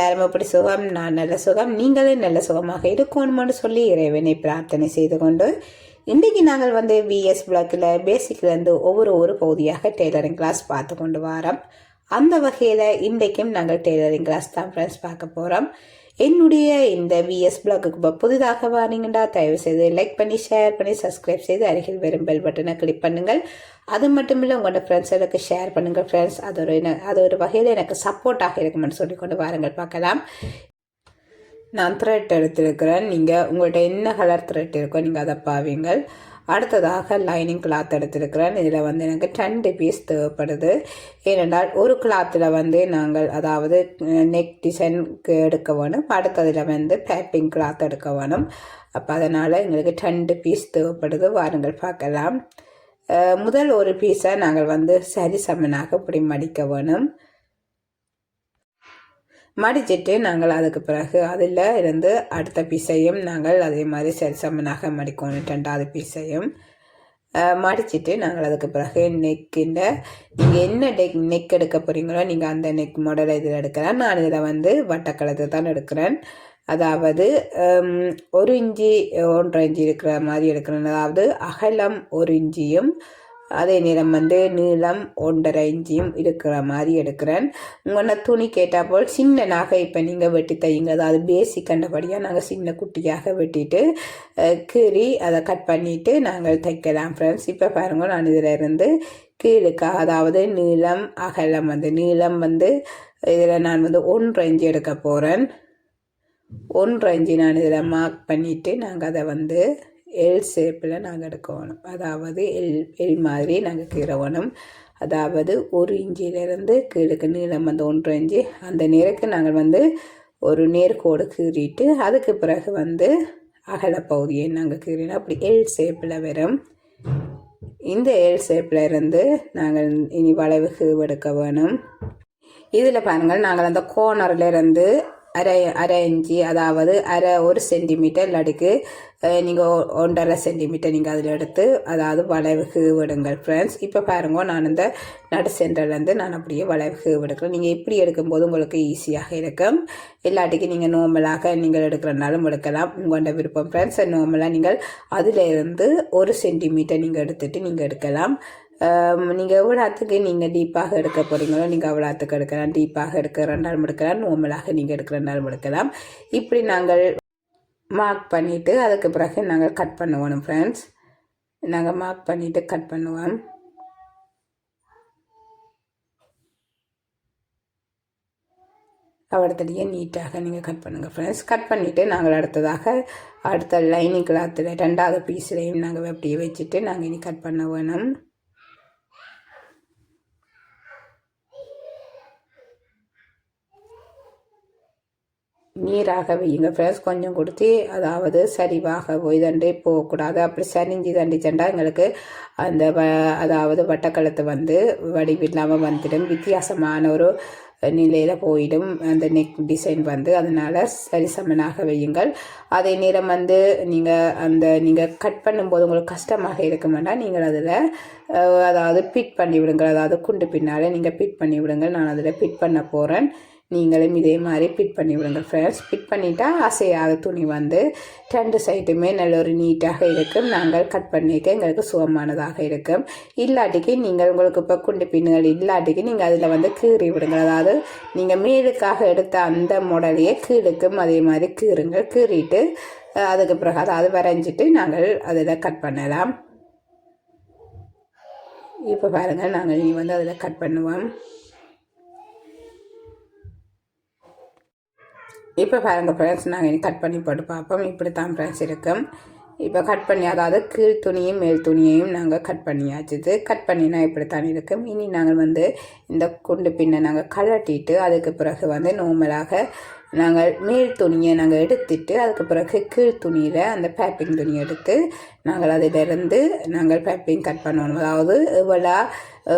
எல்லாரும் எப்படி சுகம் நான் நல்ல சுகம் நீங்களும் நல்ல சுகமாக இருக்கணும்னு சொல்லி இறைவனை பிரார்த்தனை செய்து கொண்டு இன்றைக்கு நாங்கள் வந்து விஎஸ் பிளாக்கில் பேசிக்லேருந்து ஒவ்வொரு ஒரு பகுதியாக டெய்லரிங் கிளாஸ் பார்த்து கொண்டு வரோம். அந்த வகையில் இன்றைக்கும் நாங்கள் டெய்லரிங் கிளாஸ் தான் ஃப்ரெண்ட்ஸ் பார்க்க போகிறோம் என்னுடைய இந்த விஎஸ் பிளாக்கு புதிதாக வாரீங்கண்டா தயவு செய்து லைக் பண்ணி ஷேர் பண்ணி சப்ஸ்கிரைப் செய்து அருகில் வரும் பெல் பட்டனை கிளிக் பண்ணுங்கள். அது மட்டும் இல்லை உங்களோட ஃப்ரெண்ட்ஸுகளுக்கு ஷேர் பண்ணுங்கள் ஃப்ரெண்ட்ஸ் அது ஒரு அது ஒரு வகையில் எனக்கு சப்போர்ட்டாக இருக்குமென்னு சொல்லிக்கொண்டு வாருங்கள். பார்க்கலாம். நான் த்ரெட் எடுத்திருக்கிறேன். நீங்கள் உங்கள்கிட்ட என்ன கலர் த்ரெட் இருக்கோ நீங்கள் அதை பாவீங்கள். அடுத்ததாக லைனிங் கிளாத் எடுத்திருக்கிறேன். இதில் வந்து எனக்கு ரெண்டு பீஸ் தேவைப்படுது. ஏனென்றால் ஒரு கிளாத்தில் வந்து நாங்கள் அதாவது நெக் டிசைனுக்கு எடுக்க வேணும். அடுத்ததில் வந்து பேப்பிங் கிளாத் எடுக்க வேணும். அப்போ அதனால் எங்களுக்கு ரெண்டு பீஸ் தேவைப்படுது. வாருங்கள் பார்க்கலாம். முதல் ஒரு பீஸை நாங்கள் வந்து சரி சமனாக இப்படி மடிக்க வேணும். மடிச்சிட்டு நாங்கள் அதுக்கு பிறகு அதில் இருந்து அடுத்த பீஸையும் நாங்கள் அதே மாதிரி சரி சமனாக மடிக்கணும் ரெண்டாவது பீஸையும். மடிச்சிட்டு நாங்கள் அதுக்கு பிறகு நெக்கில் நீங்கள் என்ன டெக் நெக் எடுக்க போகிறீங்களோ நீங்கள் அந்த நெக் மாடலை இதில் எடுக்கிறேன் நான் இதில் வந்து வட்டக்கலத்தை தான் எடுக்கிறேன். அதாவது ஒரு இஞ்சி ஒன்றரை இஞ்சி இருக்கிற மாதிரி எடுக்கிறேன். அதாவது அகலம் ஒரு இஞ்சியும் அதே நேரம் வந்து நீளம் ஒன்றரை இஞ்சியும் இருக்கிற மாதிரி எடுக்கிறேன். உங்களோட துணி கேட்டால் போல் சின்ன நகை இப்போ நீங்கள் வெட்டி தையுங்க அதாவது பேசிக் கண்டபடியாக நாங்கள் சின்ன குட்டியாக வெட்டிட்டு கீறி அதை கட் பண்ணிவிட்டு நாங்கள் தைக்கலாம் ஃப்ரெண்ட்ஸ் இப்போ பாருங்க நான் இதில் இருந்து கீழுக்காக அதாவது நீளம் அகலம் வந்து நீளம் வந்து இதில் நான் வந்து ஒன்று இஞ்சி எடுக்க போகிறேன் ஒன்று இஞ்சி நான் இதில் மார்க் பண்ணிவிட்டு நாங்கள் அதை வந்து எல் ஷேப்பில் நாங்கள் எடுக்கணும். அதாவது எல் எல் மாதிரி நாங்கள் கீறவணும். அதாவது ஒரு இஞ்சியிலேருந்து கீழுக்கு நீளம் வந்து ஒன்று இஞ்சி அந்த நேருக்கு நாங்கள் வந்து ஒரு நேர்கோடு கீறிட்டு அதுக்கு பிறகு வந்து அகல பகுதியை நாங்கள் கீறினோம். அப்படி எல் ஷேப்பில் வரும். இந்த எல் ஷேப்பில் இருந்து நாங்கள் இனி வளைவுக்கு எடுக்க வேணும். இதில் பாருங்கள் நாங்கள் அந்த கோனரில் இருந்து அரை அரை இன்ச்சு அதாவது அரை ஒரு சென்டிமீட்டர் இல்லாட்டிக்கு நீங்கள் ஒன்றரை சென்டிமீட்டர் நீங்கள் அதில் எடுத்து அதாவது வளைவுக்கு விடுங்கள் ஃப்ரெண்ட்ஸ் இப்போ பாருங்க நான் இந்த நடு சென்டர்லேருந்து நான் அப்படியே வளைவுக்கு விடுக்கிறேன் நீங்கள் இப்படி எடுக்கும்போது உங்களுக்கு ஈஸியாக இருக்கும். இல்லாட்டிக்கு நீங்கள் நார்மலாக நீங்கள் எடுக்கிறனாலும் எடுக்கலாம். உங்களோட விருப்பம் ஃப்ரெண்ட்ஸ் நார்மலாக நீங்கள் அதிலிருந்து ஒரு சென்டிமீட்டர் நீங்கள் எடுத்துட்டு நீங்கள் எடுக்கலாம். நீங்கள் எவ்வளோத்துக்கு நீங்கள் டீப்பாக எடுக்க போகிறீங்களோ நீங்கள் அவ்வளோத்துக்கு எடுக்கலாம். டீப்பாக எடுக்க ரெண்டாலும் எடுக்கலாம். நோமலாக நீங்கள் எடுக்க ரெண்டாலும் எடுக்கலாம். இப்படி நாங்கள் மார்க் பண்ணிவிட்டு அதுக்கு பிறகு நாங்கள் கட் பண்ணுவோம் ஃப்ரெண்ட்ஸ் நாங்கள் மார்க் பண்ணிவிட்டு கட் பண்ணுவோம். அவ்வளோத்தடியே நீட்டாக நீங்கள் கட் பண்ணுங்கள் ஃப்ரெண்ட்ஸ் கட் பண்ணிவிட்டு நாங்கள் அடுத்ததாக அடுத்த லைனிங் கிளாத்தில் ரெண்டாவது பீஸ்லேயும் நாங்கள் அப்படியே வச்சுட்டு நாங்கள் இனி கட் பண்ண வேணும். நீராக வையுங்க ஃப்ரெண்ட்ஸ் கொஞ்சம் கொடுத்து அதாவது சரிவாக போய் இதண்டே போகக்கூடாது. அப்படி சரிஞ்சு தண்டிச்சண்டா எங்களுக்கு அந்த வ அதாவது வட்டக்கழுத்து வந்து வடிவில்லாமல் வந்துடும். வித்தியாசமான ஒரு நிலையில் போயிடும். அந்த நெக் டிசைன் வந்து. அதனால் சரிசமனாக வையுங்கள். அதே நேரம் வந்து நீங்கள் அந்த நீங்கள் கட் பண்ணும்போது உங்களுக்கு கஷ்டமாக இருக்க வேண்டாம் நீங்கள் அதில் அதாவது பிட் பண்ணி விடுங்கள் அதாவது குண்டு பின்னால் நீங்கள் பிட் பண்ணி விடுங்கள் நான் அதில் பிட் பண்ண போகிறேன் நீங்களும் இதே மாதிரி பிட் பண்ணி விடுங்க ஃப்ரெண்ட்ஸ் பிட் பண்ணிட்டா அசையாத துணி வந்து ரெண்டு சைட்டுமே நல்ல ஒரு நீட்டாக இருக்கும். நாங்கள் கட் பண்ணிக்க எங்களுக்கு சுகமானதாக இருக்கும். இல்லாட்டிக்கு நீங்கள் உங்களுக்கு இப்போ குண்டு பின்னுகள் இல்லாட்டிக்கு நீங்கள் அதில் வந்து கீறி விடுங்க அதாவது நீங்கள் மேலுக்காக எடுத்த அந்த முடலையே கீழுக்கும் அதே மாதிரி கீறுங்க கீறிட்டு அதுக்கு பிறகு அதாவது வரைஞ்சிட்டு நாங்கள் அதில் கட் பண்ணலாம். இப்போ பாருங்கள் நாங்கள் இனி வந்து அதில் கட் பண்ணுவோம். இப்போ பாருங்கள் ஃப்ரெண்ட்ஸ் நாங்கள் இனி கட் பண்ணி போட்டு பார்ப்போம். இப்படி தான் ஃப்ரெண்ட்ஸ் இருக்கும் இப்போ கட் பண்ணி அதாவது கீழ் துணியும் மேல் துணியையும் நாங்கள் கட் பண்ணியாச்சுது கட் பண்ணினா இப்படித்தான் இருக்கும். இனி நாங்கள் வந்து இந்த குண்டு பின்னை நாங்கள் கலட்டிட்டு அதுக்கு பிறகு வந்து நார்மலாக நாங்கள் மேல் துணியை நாங்கள் எடுத்துட்டு அதுக்கு பிறகு கீழ் துணியில் அந்த பேப்பிங் துணி எடுத்து நாங்கள் அதிலிருந்து நாங்கள் பேப்பிங் கட் பண்ணணும் அதாவது இவ்வளோ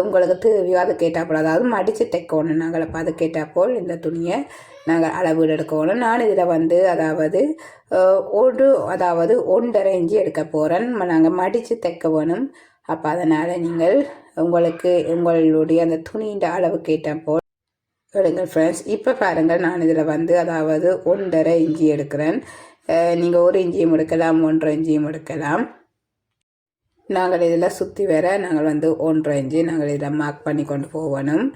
உங்களுக்கு தேவையோ அது கேட்டால் அதாவது மடித்து தைக்கணும். நாங்கள் அப்போ அது கேட்டால் போல் இந்த துணியை நாங்கள் அளவு எடுக்கணும். நான் இதில் வந்து அதாவது ஒரு அதாவது ஒன்றரை இஞ்சி எடுக்க போகிறேன் நாங்கள் மடித்து தைக்க வேணும். அப்போ அதனால் நீங்கள் உங்களுக்கு உங்களுடைய அந்த துணியின் அளவு கேட்டால் போல் எடுங்கள் ஃப்ரெண்ட்ஸ் இப்போ பாருங்கள் நான் இதில் வந்து அதாவது ஒன்றரை இஞ்சி எடுக்கிறேன். நீங்கள் ஒரு இஞ்சியும் எடுக்கலாம் ஒன்றரை இஞ்சியும் எடுக்கலாம். நாங்கள் இதில் சுற்றி வர நாங்கள் வந்து ஒன்றரை இஞ்சி நாங்கள் இதில் மார்க் பண்ணி கொண்டு போகணும்.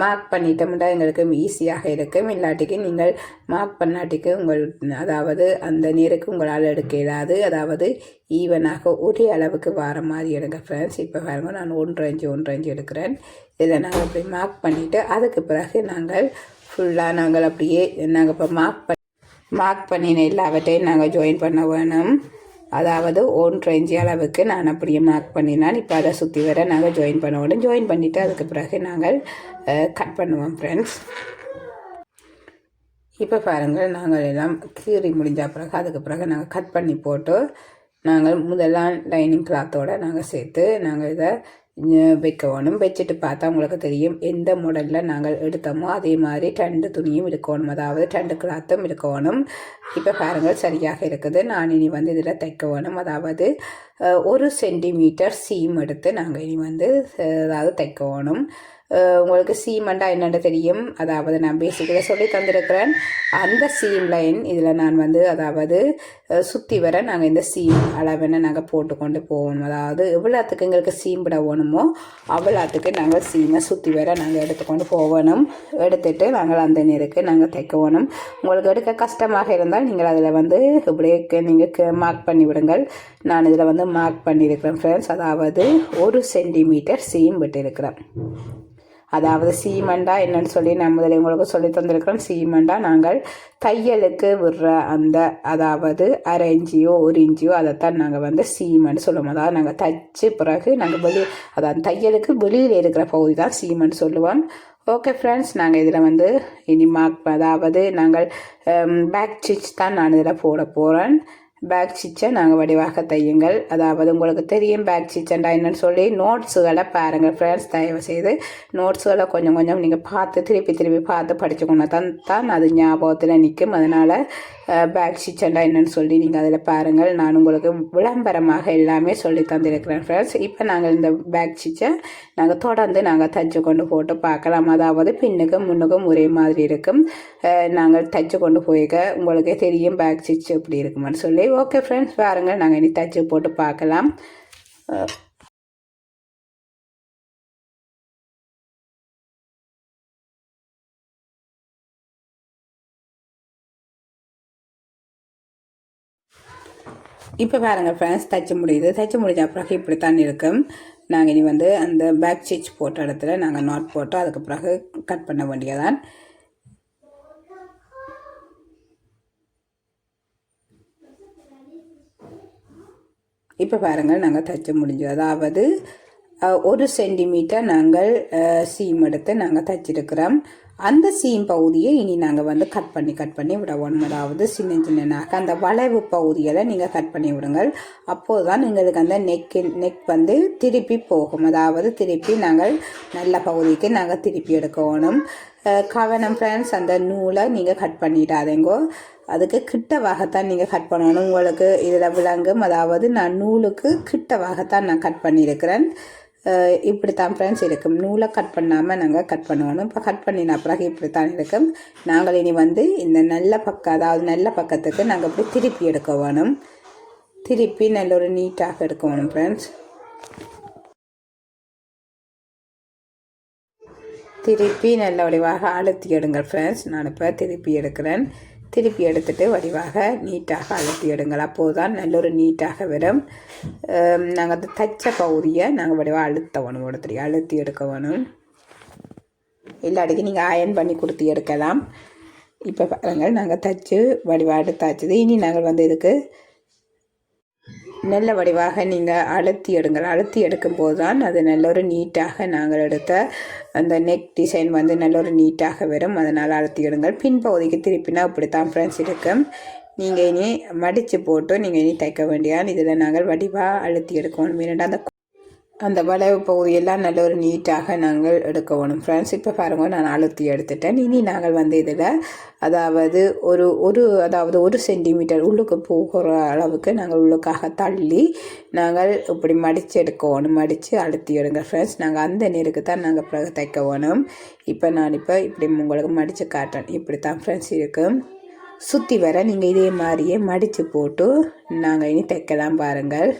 மார்க் பண்ணிட்டோம்னா எங்களுக்கு ஈஸியாக இருக்கும். இல்லாட்டிக்கு நீங்கள் மார்க் பண்ணாட்டிக்கு உங்கள் அதாவது அந்த நேருக்கு உங்களால் எடுக்க இயலாது. அதாவது ஈவனாக ஒரே அளவுக்கு வர மாதிரி எடுங்க ஃப்ரெண்ட்ஸ் இப்போ பாருங்க நான் ஒன்று அஞ்சு ஒன்று அஞ்சு எடுக்கிறேன். இதில் நாங்கள் அப்படி மார்க் பண்ணிவிட்டு அதுக்கு பிறகு நாங்கள் ஃபுல்லாக நாங்கள் அப்படியே நாங்கள் இப்போ மார்க் பண்ணி மார்க் பண்ணின எல்லாவற்றையும் நாங்கள் ஜாயின் பண்ண வேணும். அதாவது ஓன் இன்ச்சு அளவுக்கு நான் அப்படியே மார்க் பண்ணினான் இப்போ அதை சுற்றி வர நாங்கள் ஜாயின் பண்ண வேணும் ஜாயின் பண்ணிவிட்டு அதுக்கு பிறகு நாங்கள் கட் பண்ணுவோம் ஃப்ரெண்ட்ஸ் இப்போ பாருங்கள் நாங்கள் எல்லாம் கீறி முடிஞ்ச பிறகு அதுக்கு பிறகு நாங்கள் கட் பண்ணி போட்டு நாங்கள் முதலாம் லைனிங் கிளாத்தோடு நாங்கள் சேர்த்து நாங்கள் இதை வைக்கணும் வச்சுட்டு பார்த்தா உங்களுக்கு தெரியும். எந்த மாடலில் நாங்கள் எடுத்தோமோ அதே மாதிரி ரெண்டு துணியும் இருக்கணும். அதாவது ரெண்டு கிளாத்தும் இருக்கணும். இப்போ பாருங்கள் சரியாக இருக்குது. நான் இனி வந்து இதில் தைக்கணும். அதாவது ஒரு சென்டிமீட்டர் சீம் எடுத்து நாங்கள் இனி வந்து அதாவது தைக்கணும். உங்களுக்கு சீமெண்டா என்னென்னு தெரியும். அதாவது நான் பேசிக்கலாக சொல்லி தந்திருக்கிறேன். அந்த சீம் லைன் இதில் நான் வந்து அதாவது சுற்றி வர நாங்கள் இந்த சீம் அளவென நாங்கள் போட்டுக்கொண்டு போகணும். அதாவது எவ்வளோத்துக்கு எங்களுக்கு சீம் விட வேணுமோ அவ்வளோத்துக்கு நாங்கள் சீமை சுற்றி வர நாங்கள் எடுத்துக்கொண்டு போகணும். எடுத்துட்டு நாங்கள் அந்த நேருக்கு நாங்கள் தைக்கணும். உங்களுக்கு எடுக்க கஷ்டமாக இருந்தால் நீங்கள் அதில் வந்து இப்படியே நீங்கள் மார்க் பண்ணி விடுங்கள் நான் இதில் வந்து மார்க் பண்ணியிருக்கிறேன் ஃப்ரெண்ட்ஸ் அதாவது ஒரு சென்டிமீட்டர் சீம் விட்டு அதாவது சீமெண்டா என்னன்னு சொல்லி நான் முதல்ல உங்களுக்கு சொல்லி தந்திருக்கிறோம் சீமெண்டா நாங்கள் தையலுக்கு விடுற அந்த அதாவது அரை இஞ்சியோ ஒரு இஞ்சியோ அதைத்தான் நாங்கள் வந்து சீமெண்ட் சொல்லுவோம். அதாவது நாங்கள் தைச்சு பிறகு நாங்கள் வெளி அதாவது தையலுக்கு வெளியில் இருக்கிற பகுதி தான் சீமெண்ட் சொல்லுவோம். ஓகே ஃப்ரெண்ட்ஸ் நாங்கள் இதில் வந்து இனி மார்க் அதாவது நாங்கள் பேக் ஸ்டிச் தான் நான் இதில் போட போகிறேன் பேக் ஸ்டிச்சை நாங்கள் வடிவாக தையுங்கள். அதாவது உங்களுக்கு தெரியும் பேக் ஸ்டிச்சண்டா என்னன்னு சொல்லி நோட்ஸுகளை பாருங்கள் ஃப்ரெண்ட்ஸ் தயவு செய்து நோட்ஸுகளை கொஞ்சம் கொஞ்சம் நீங்கள் பார்த்து திருப்பி திருப்பி பார்த்து படிச்சுக்கணும் தான் தான் அது ஞாபகத்தில் நிற்கும். அதனால் பேக் ஸ்டிச்சண்டா என்னன்னு சொல்லி நீங்கள் அதில் பாருங்கள். நான் உங்களுக்கு விளம்பரமாக எல்லாமே சொல்லி தந்திருக்கிறேன் ஃப்ரெண்ட்ஸ் இப்போ நாங்கள் இந்த பேக் ஸ்டிச்சை நாங்கள் தொடர்ந்து நாங்கள் தைச்சு கொண்டு போட்டு பார்க்கலாம். அதாவது பின்னுக்கும் முன்னுக்கும் ஒரே மாதிரி இருக்கும். நாங்கள் தைச்சு கொண்டு போய்க்க உங்களுக்கே தெரியும் பேக் ஸ்டிச் எப்படி இருக்குமான்னு சொல்லி. ஓகே ஃப்ரெண்ட்ஸ் பாருங்கள் நாங்கள் இனி தச்சு போட்டு பார்க்கலாம். இப்போ பாருங்கள் ஃப்ரெண்ட்ஸ் தைச்சு முடியுது. தச்சு முடிஞ்ச பிறகு இப்படி தான் இருக்கும். நாங்கள் இனி வந்து அந்த பேக் ஸ்டிச் போட்ட இடத்துல நாங்கள் நாட் போட்டோம் அதுக்கு பிறகு கட் பண்ண வேண்டியதான் இப்போ பாருங்கள் நாங்கள் தைச்சு முடிஞ்சோம். அதாவது ஒரு சென்டிமீட்டர் நாங்கள் சீம் எடுத்து நாங்கள் தைச்சிருக்கிறோம். அந்த சீம் பகுதியை இனி நாங்கள் வந்து கட் பண்ணி கட் பண்ணி விடணும் அதாவது சின்ன சின்னனாக அந்த வளைவு பகுதியில் நீங்கள் கட் பண்ணி விடுங்கள். அப்போது தான் எங்களுக்கு அந்த நெக்கு நெக் வந்து திருப்பி போகும். அதாவது திருப்பி நாங்கள் நல்ல பகுதிக்கு நாங்கள் திருப்பி எடுக்கணும். கவனம் ஃப்ரெண்ட்ஸ் அந்த நூலை நீங்கள் கட் பண்ணிடாதேங்கோ. அதுக்கு கிட்டவாகத்தான் நீங்கள் கட் பண்ணணும். உங்களுக்கு இதில் விளங்கும். அதாவது நான் நூலுக்கு கிட்டவாகத்தான் நான் கட் பண்ணியிருக்கிறேன். இப்படி தான் ஃப்ரெண்ட்ஸ் இருக்கும். நூலை கட் பண்ணாமல் நாங்கள் கட் பண்ணணும் இப்போ கட் பண்ணின பிறகு இப்படி தான் இருக்கும். நாங்கள் இனி வந்து இந்த நல்ல பக்கம் அதாவது நல்ல பக்கத்துக்கு நாங்கள் இப்படி திருப்பி எடுக்க வேணும். திருப்பி நல்ல ஒரு நீட்டாக எடுக்க வேணும் ஃப்ரெண்ட்ஸ் திருப்பி நல்ல வடிவாக அழுத்தி எடுங்கள் ஃப்ரெண்ட்ஸ் நான் இப்போ திருப்பி எடுக்கிறேன். திருப்பி எடுத்துட்டு வடிவாக நீட்டாக அழுத்தி எடுங்கள். அப்போது தான் நல்ல ஒரு நீட்டாக வரும். நாங்கள் அந்த தச்ச பகுதியை நாங்கள் வடிவாக அழுத்த வேணும் ஒருத்தர் அழுத்தி எடுக்க வேணும். இல்லாட்டிக்கு நீங்கள் அயன் பண்ணி கொடுத்து எடுக்கலாம். இப்போ பாருங்கள் நாங்கள் தச்சு வடிவாக எடுத்தாச்சுது இனி நாங்கள் வந்து இதுக்கு நல்ல வடிவாக நீங்கள் அழுத்தி எடுங்கள். அழுத்தி எடுக்கும்போது தான் அது நல்ல ஒரு நீட்டாக நாங்கள் எடுத்த அந்த நெக் டிசைன் வந்து நல்ல ஒரு நீட்டாக வரும். அதனால் அழுத்தி எடுங்கள். பின்பகுதிக்கு திருப்பினா இப்படி தான் ஃப்ரெண்ட்ஸ் இருக்கும். நீங்கள் இனி மடித்து போட்டு நீங்கள் இனி தைக்க வேண்டியான் இதில் நாங்கள் வடிவாக அழுத்தி எடுக்கணும் ஏன்னா அந்த அந்த வளைவு பகுதியெல்லாம் நல்ல ஒரு நீட்டாக நாங்கள் எடுக்க வேணும். ஃப்ரெண்ட்ஸ் இப்போ பாருங்கள் நான் அழுத்தி எடுத்துட்டேன். இனி நாங்கள் வந்து இதில் அதாவது ஒரு ஒரு அதாவது ஒரு சென்டிமீட்டர் உள்ளுக்கு போகிற அளவுக்கு நாங்கள் உள்ளுக்காக தள்ளி நாங்கள் இப்படி மடித்து எடுக்க வேணும். மடித்து அழுத்தி எடுங்க ஃப்ரெண்ட்ஸ் நாங்கள் அந்த நேருக்கு தான் நாங்கள் பிறகு தைக்க வேணும். இப்போ நான் இப்போ இப்படி உங்களுக்கு மடித்து காட்டுறேன். இப்படி தான் ஃப்ரெண்ட்ஸ் இருக்கும் சுற்றி வர நீங்கள் இதே மாதிரியே மடித்து போட்டு நாங்கள் இனி தைக்கலாம் பாருங்கள்.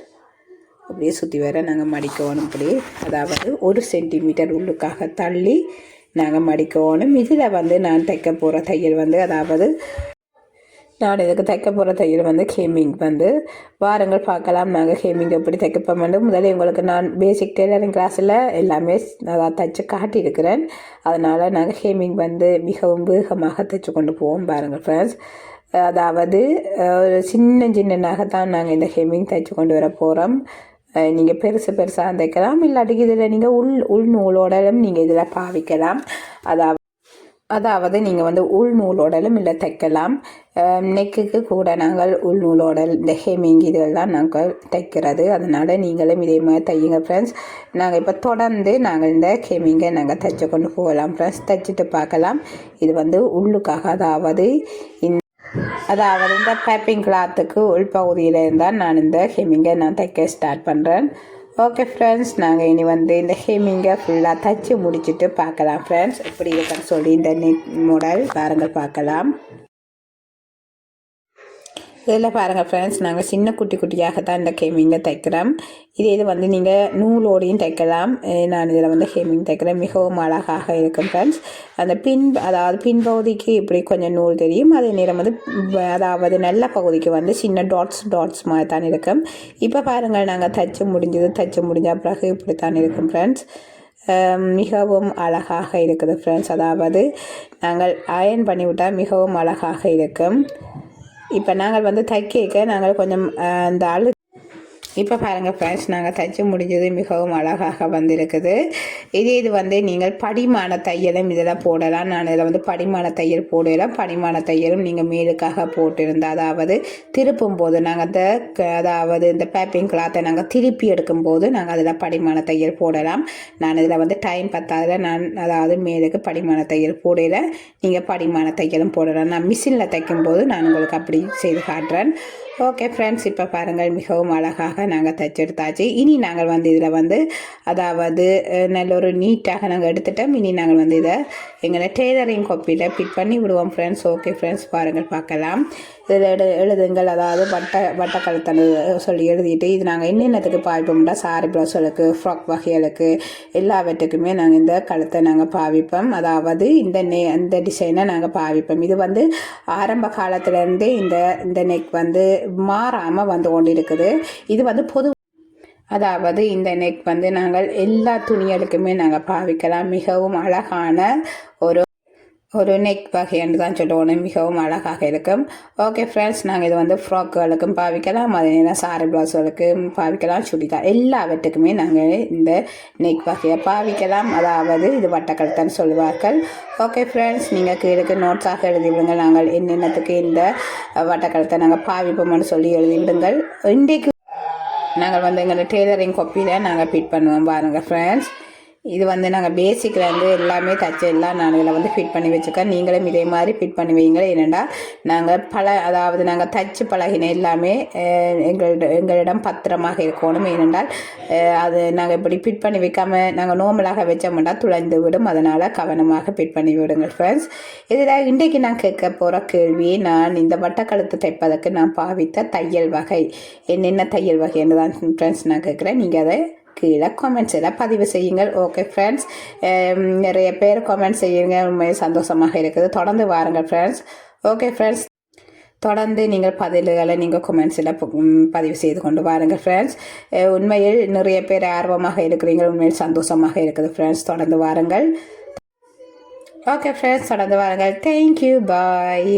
அப்படியே சுற்றி வர நாங்கள் மடிக்கணும் இப்படி அதாவது ஒரு சென்டிமீட்டர் உள்ளுக்காக தள்ளி நாங்கள் மடிக்கணும். இதில் வந்து நான் தைக்க போகிற தையல் வந்து அதாவது நான் இதுக்கு தைக்க போகிற தையல் வந்து ஹேமிங் வந்து. வாரங்கள் பார்க்கலாம். நாங்கள் ஹேமிங் எப்படி தைக்கப்போம் வந்து முதல்ல உங்களுக்கு நான் பேசிக் டெய்லரிங் கிளாஸில் எல்லாமே நான் தைச்சு காட்டியிருக்கிறேன். அதனால் நாங்கள் ஹேமிங் வந்து மிகவும் வேகமாக தைச்சு கொண்டு போவோம். பாருங்கள் ஃப்ரெண்ட்ஸ் அதாவது ஒரு சின்ன சின்ன தான் நாங்கள் இந்த ஹேமிங் தைச்சு கொண்டு வர போகிறோம் நீங்கள் பெருசு பெருசாக தைக்கலாம் இல்லாட்டி இதில் நீங்கள் உள் உள் நூலோடலும் நீங்கள் இதில் பாவிக்கலாம். அதாவது அதாவது நீங்கள் வந்து உள் நூலோடலும் இல்லை தைக்கலாம். நெக்குக்கு கூட நாங்கள் உள் நூலோடல் இந்த ஹேமிங் இதெல்லாம் நாங்கள் தைக்கிறது. அதனால் நீங்களும் இதே மாதிரி தையுங்க ஃப்ரெண்ட்ஸ் நாங்கள் இப்போ தொடர்ந்து நாங்கள் இந்த ஹேமிங்கை நாங்கள் தைச்சு கொண்டு போகலாம் ஃப்ரெண்ட்ஸ் தைச்சிட்டு பார்க்கலாம். இது வந்து உள்ளுக்காக அதாவது இந்த அதாவது இந்த பேப்பிங் கிளாத்துக்கு உள்பகுதியில் இருந்தால் நான் இந்த ஹெமிங்கை நான் தைக்க ஸ்டார்ட் பண்ணுறேன் ஓகே ஃப்ரெண்ட்ஸ் நாங்கள் இனி வந்து இந்த ஹெமிங்கை ஃபுல்லாக தைச்சி முடிச்சுட்டு பார்க்கலாம் ஃப்ரெண்ட்ஸ் இப்படி இருக்குன்னு சொல்லி இந்த நெட் மாடல் பாருங்கள் பார்க்கலாம். இதில் பாருங்கள் ஃப்ரெண்ட்ஸ் நாங்கள் சின்ன குட்டி குட்டியாக தான் இந்த கேமிங்கை தைக்கிறோம். இதே இது வந்து நீங்கள் நூலோடையும் தைக்கலாம். நான் இதில் வந்து ஹேமிங் தைக்கிறேன். மிகவும் அழகாக இருக்கும் ஃப்ரெண்ட்ஸ் அந்த பின் அதாவது பின்பகுதிக்கு இப்படி கொஞ்சம் நூல் தெரியும். அதே நேரம் வந்து அதாவது நல்ல பகுதிக்கு வந்து சின்ன டாட்ஸ் டாட்ஸ் மாதிரி தான் இருக்கும். இப்போ பாருங்கள் நாங்கள் தைச்சு முடிஞ்சது தைச்சு முடிஞ்ச பிறகு இப்படி தான் இருக்கும் ஃப்ரெண்ட்ஸ் மிகவும் அழகாக இருக்குது ஃப்ரெண்ட்ஸ் அதாவது நாங்கள் அயன் பண்ணிவிட்டால் மிகவும் அழகாக இருக்கும். இப்போ நாங்கள் வந்து தைக்க நாங்கள் கொஞ்சம் அந்த அழு இப்போ பாருங்கள் ஃப்ரெண்ட்ஸ் நாங்கள் தைச்சு முடிஞ்சது மிகவும் அழகாக வந்திருக்குது. இதே இது வந்து நீங்கள் படிமான தையலும் இதெல்லாம் போடலாம். நான் இதில் வந்து படிமான தையல் போடலாம். படிமான தையலும் நீங்கள் மேலுக்காக போட்டிருந்தா அதாவது திருப்பும் போது நாங்கள் இந்த அதாவது இந்த பேப்பிங் கிளாத்தை நாங்கள் திருப்பி எடுக்கும்போது நாங்கள் அதில் படிமான தையல் போடலாம். நான் இதில் வந்து டைம் பத்தாதில் நான் அதாவது மேலுக்கு படிமான தையல் போடல. நீங்கள் படிமான தையலும் போடலாம். நான் மிஷினில் தைக்கும்போது நான் உங்களுக்கு அப்படி செய்து காட்டுறேன். ஓகே ஃப்ரெண்ட்ஸ் இப்போ பாருங்கள். மிகவும் அழகாக நாங்கள் தைச்செடுத்தாச்சு. இனி நாங்கள் வந்து இதில் வந்து அதாவது நல்ல ஒரு நீட்டாக நாங்கள் எடுத்துட்டோம். இனி நாங்கள் வந்து இதை எங்களை டெய்லரிங் காப்பியில் பிட் பண்ணி விடுவோம் ஃப்ரெண்ட்ஸ் ஓகே ஃப்ரெண்ட்ஸ் பாருங்கள் பார்க்கலாம். இதில் எடு எழுதுங்கள். அதாவது வட்ட வட்டக்கழுத்தல் சொல்லி எழுதிட்டு இது நாங்கள் என்னென்னத்துக்கு பாய்ப்போம்னா சாரி ப்ளவுஸ்களுக்கு ஃப்ராக் வகைகளுக்கு எல்லாவற்றுக்குமே நாங்கள் இந்த கழுத்தை நாங்கள் பாவிப்போம். அதாவது இந்த நெ இந்த டிசைனை நாங்கள் பாவிப்போம். இது வந்து ஆரம்ப காலத்துலேருந்தே இந்த இந்த நெக் வந்து மாறாமல் வந்து கொண்டு இருக்குது இது வந்து பொது அதாவது இந்த நெக் வந்து நாங்கள் எல்லா துணிகளுக்குமே நாங்கள் பாவிக்கலாம். மிகவும் அழகான ஒரு ஒரு நெக் வகைன்னு தான் சொல்லுவோம். மிகவும் அழகாக இருக்கும். ஓகே ஃப்ரெண்ட்ஸ் நாங்கள் இது வந்து ஃப்ராக்குகளுக்கும் பாவிக்கலாம். அதே நேரம் சாரி ப்ளவுஸ்களுக்கும் பாவிக்கலாம். சுடிதார் எல்லாவற்றுக்குமே நாங்கள் இந்த நெக் வகையை பாவிக்கலாம். அதாவது இது வட்டக்கழுத்தன்னு சொல்லுவார்கள். ஓகே ஃப்ரெண்ட்ஸ் நீங்கள் கீழே நோட்ஸாக எழுதி விடுங்கள். நாங்கள் என்னென்னத்துக்கு இந்த வட்டக்கழுத்தை நாங்கள் பாவிப்போம்னு சொல்லி எழுதி விடுங்கள். இன்றைக்கு நாங்கள் வந்து எங்களோட டெய்லரிங் கொப்பியில் நாங்கள் ஃபிட் பண்ணுவோம். பாருங்கள் ஃப்ரெண்ட்ஸ் இது வந்து நாங்கள் பேசிக்கில் வந்து எல்லாமே தச்சு எல்லாம் நான் இதில் வந்து ஃபிட் பண்ணி வச்சுருக்கேன் நீங்களும் இதே மாதிரி ஃபிட் பண்ணி வைங்க ஏனெண்டா நாங்கள் பல அதாவது நாங்கள் தச்சு பழகின எல்லாமே எங்களிடம் எங்களிடம் பத்திரமாக இருக்கணும். ஏனென்றால் அது நாங்கள் இப்படி ஃபிட் பண்ணி வைக்காமல் நாங்கள் நோமலாக வச்சோம்னா துளைந்து விடும். அதனால் கவனமாக ஃபிட் பண்ணி விடுங்கள் ஃப்ரெண்ட்ஸ் இதில் இன்றைக்கு நான் கேட்க போகிற கேள்வி நான் இந்த வட்டக்கழுத்து தைப்பதற்கு நான் பாவித்த தையல் வகை. என்னென்ன தையல் வகை தான் ஃப்ரெண்ட்ஸ் நான் கேட்குறேன். நீங்கள் அதை கீழே கமெண்ட்ஸில் பதிவு செய்யுங்கள். ஓகே ஃப்ரெண்ட்ஸ் நிறைய பேர் கமெண்ட் செய்யுங்க. உண்மையை சந்தோஷமாக இருக்குது. தொடர்ந்து வாருங்கள் ஃப்ரெண்ட்ஸ் ஓகே ஃப்ரெண்ட்ஸ் தொடர்ந்து நீங்கள் பதில்களை நீங்கள் கொமெண்ட்ஸில் பதிவு செய்து கொண்டு வாருங்கள் ஃப்ரெண்ட்ஸ் உண்மையில் நிறைய பேர் ஆர்வமாக இருக்கிறீங்க உண்மையில் சந்தோஷமாக இருக்குது ஃப்ரெண்ட்ஸ் தொடர்ந்து வாருங்கள். ஓகே ஃப்ரெண்ட்ஸ் தொடர்ந்து வாருங்கள். Thank you bye